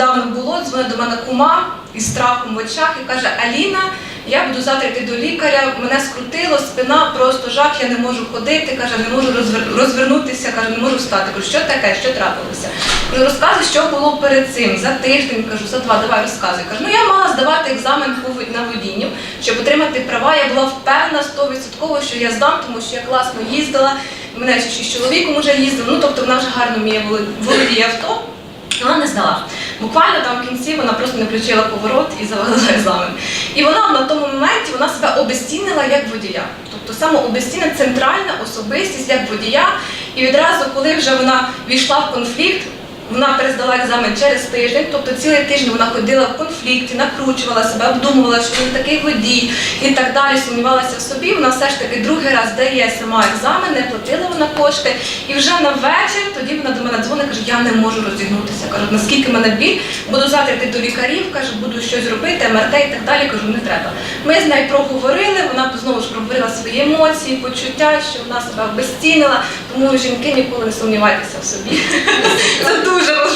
недавно було, дзвонить до мене кума із страхом в очах і каже: Аліна, я буду завтра йти до лікаря, мене скрутило, спина, просто жах, я не можу ходити, каже, не можу розвернутися, каже, не можу встати. Кажу, що таке, що трапилося? Кажу, розказуй, що було перед цим, за тиждень, кажу, за два, давай розказуй. Кажу, ну я мала здавати екзамен на водінню, щоб отримати права. Я була впевнена 100%, що я здам, тому що я класно їздила. Мене ще з чоловіком вже їздив, ну тобто вона вже гарно вміє володіє авто. Вона не здала. Буквально там в кінці вона просто не включила поворот і завалила екзамен. І вона на тому моменті вона себе обезцінила як водія. Тобто самообезцінена центральна особистість як водія. І відразу, коли вже вона війшла в конфлікт, вона перездала екзамен через тиждень, тобто цілий тиждень вона ходила в конфлікті, накручувала себе, обдумувала, що він такий водій і так далі, сумнівалася в собі. Вона все ж таки другий раз дає сама екзамен, не платила вона кошти. І вже на вечір тоді вона до мене дзвонить, каже, я не можу розігнутися. Кажу, наскільки мене біль, буду завтра йти до лікарів, каже, буду щось робити, МРТ і так далі. Кажу, не треба. Ми з нею проговорили, вона знову ж проговорила свої емоції, почуття, що вона себе обезцінила. Тому жінки ніколи не сумнівайтеся в собі. Це дуже важливо.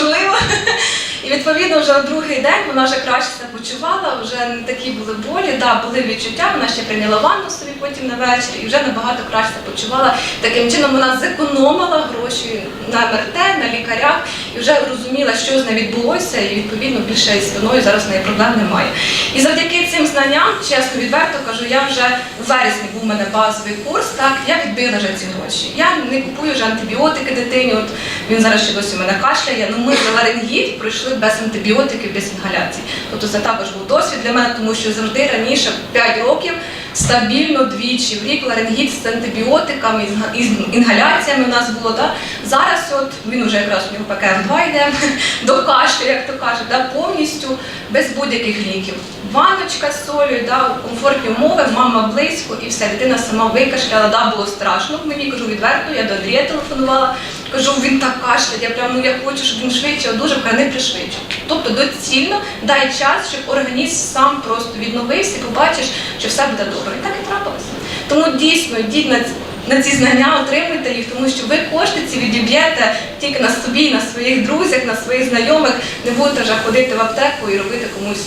Відповідно вже другий день вона вже краще себе почувала, вже не такі були болі, да, були відчуття, вона ще прийняла ванну собі потім на вечір і вже набагато краще себе почувала. Таким чином вона зекономила гроші на МРТ, на лікарях і вже розуміла, що з нею відбулося, і відповідно більше із спиною зараз в неї проблем немає. І завдяки цим знанням, чесно відверто кажу, я вже в вересні був у мене базовий курс, так я відбила вже ці гроші. Я не купую вже антибіотики дитині. От він зараз ще досі у мене кашляє. Ну ми за ларингіт пройшли без антибіотиків, без інгаляцій. Тобто це також був досвід для мене, тому що завжди раніше 5 років стабільно двічі в рік ларингіт з антибіотиками, із інгаляціями у нас було. Да? Зараз от він вже якраз у нього ПКМ2 йде до кашлю, як то кажуть, да? повністю без будь-яких ліків. Ванночка з солью, да? комфортні умови, мама близько і все, дитина сама викашляла, да? було страшно. Мені кажу відверто, я до Андрія телефонувала, кажу, він так кашляє, я прям, ну я хочу, щоб він швидше одужав, каже, не пришвидше. Тобто доцільно дай час, щоб організм сам просто відновився і побачиш, що все буде добре. І так і трапилося. Тому дійсно йдіть на на ці знання, отримуйте їх, тому що ви кошти ці відіб'єте тільки на собі, на своїх друзях, на своїх знайомих. Не будете вже ходити в аптеку і робити комусь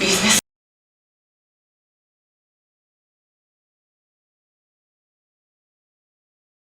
бізнес.